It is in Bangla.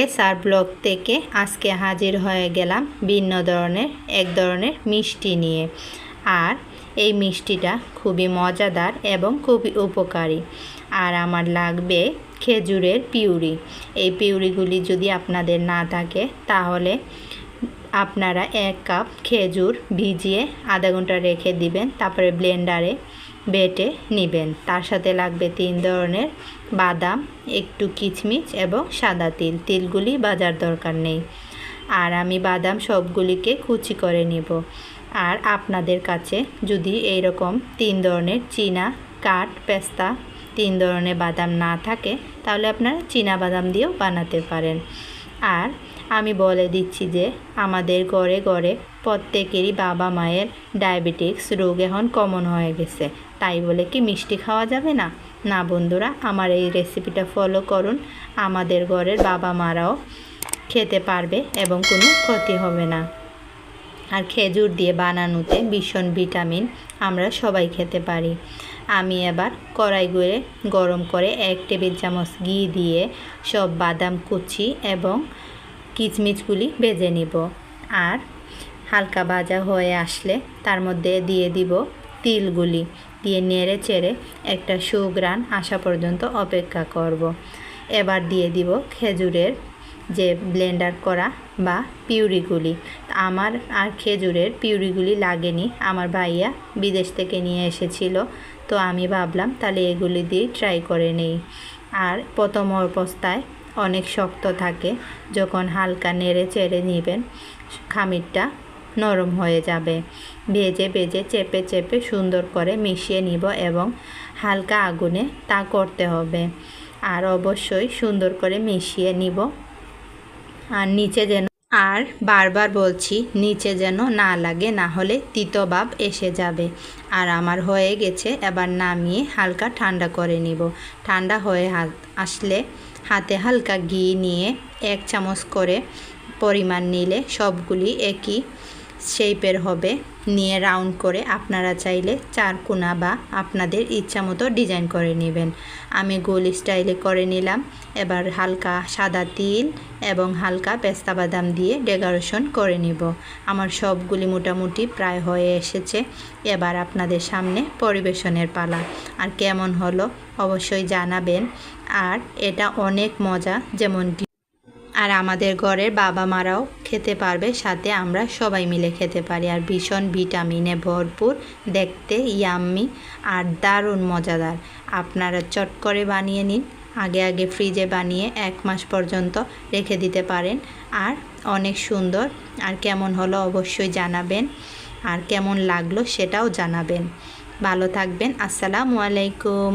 এস আর ব্লগ থেকে আজকে হাজির হয়ে গেলাম ভিন্ন ধরনের, এক ধরনের মিষ্টি নিয়ে। আর এই মিষ্টিটা খুবই মজাদার এবং খুবই উপকারী। আর আমার লাগবে খেজুরের পিউরি। এই পিউরিগুলি যদি আপনাদের না থাকে, তাহলে আপনারা এক কাপ খেজুর ভিজিয়ে আধা ঘণ্টা রেখে দিবেন, তারপরে ব্লেন্ডারে বেটে নেবেন। তার সাথে লাগবে তিন ধরনের বাদাম, একটু কিচমিচ এবং সাদা তিল। তিলগুলি বাজার দরকার নেই। আর আমি বাদাম সবগুলিকে কুচি করে নিব। আর আপনাদের কাছে যদি এইরকম তিন ধরনের চীনা, কাঠ, পেস্তা, তিন ধরনের বাদাম না থাকে, তাহলে আপনারা চীনা বাদাম দিয়েও বানাতে পারেন। আর আমি বলে দিচ্ছি যে, আমাদের ঘরে ঘরে প্রত্যেকেরই বাবা মায়ের ডায়াবেটিক্স রোগ এখন কমন হয়ে গেছে। তাই বলে কি মিষ্টি খাওয়া যাবে না? না বন্ধুরা, আমার এই রেসিপিটা ফলো করুন। আমাদের ঘরের বাবা মারাও খেতে পারবে এবং কোনো ক্ষতি হবে না। আর খেজুর দিয়ে বানানোতে ভীষণ ভিটামিন আমরা সবাই খেতে পারি। আমি এবার কড়াই গুঁড়ে গরম করে এক টেবিল চামচ ঘি দিয়ে সব বাদাম কুচি এবং কিচমিচগুলি ভেজে নিব। আর হালকা ভাজা হয়ে আসলে তার মধ্যে দিয়ে দিব তিলগুলি। দিয়ে নেড়ে চেড়ে একটা সুগ্রান আসা পর্যন্ত অপেক্ষা করব। এবার দিয়ে দিব খেজুরের যে ব্লেন্ডার করা বা পিউরিগুলি। আমার আর খেজুরের পিউরিগুলি লাগেনি, আমার ভাইয়া বিদেশ থেকে নিয়ে এসেছিল। তো আমি ভাবলাম, তাহলে এগুলি দিয়ে ট্রাই করে নেই। আর প্রথম অবস্থায় অনেক শক্ত থাকে, যখন হালকা নেড়ে চেড়ে নেবেন, খামিরটা নরম হয়ে যাবে। ভেজে ভেজে চেপে চেপে সুন্দর করে মিশিয়ে নিব এবং হালকা আগুনে তা করতে হবে। আর অবশ্যই সুন্দর করে মিশিয়ে নিব। আর নিচে যেন আর বারবার বলছি, নিচে যেন না লাগে, না হলে তিতভাব এসে যাবে। আর আমার হয়ে গেছে, এবার নামিয়ে হালকা ঠান্ডা করে নিব। ঠান্ডা হয়ে আসলে হাতে হালকা ঘি নিয়ে এক চামচ করে পরিমাণ নিলে সবগুলি একই শেপের হবে। নিয়ে রাউন্ড করে আপনারা চাইলে চার কোনা বা আপনাদের ইচ্ছা মতো ডিজাইন করে নেবেন। আমি গোল স্টাইলে করে নিলাম। এবার হালকা সাদা তিল এবং হালকা পেস্তা বাদাম দিয়ে ডেকোরেশন করে নিব। আমার সবগুলি মোটামুটি প্রায় হয়ে এসেছে। এবার আপনাদের সামনে পরিবেশনের পালা। আর কেমন হলো অবশ্যই জানাবেন। আর এটা অনেক মজা যেমন আর আমাদের ঘরের বাবা মারাও খেতে পারবে, সাথে আমরা সবাই মিলে খেতে পারি। আর ভীষণ ভিটামিনে ভরপুর, দেখতে ইয়াম্মি আর দারুণ মজাদার। আপনারা চট করে বানিয়ে নিন, আগে আগে ফ্রিজে বানিয়ে এক মাস পর্যন্ত রেখে দিতে পারেন। আর অনেক সুন্দর, আর কেমন হলো অবশ্যই জানাবেন। আর কেমন লাগল সেটাও জানাবেন। ভালো থাকবেন, আসসালামু আলাইকুম।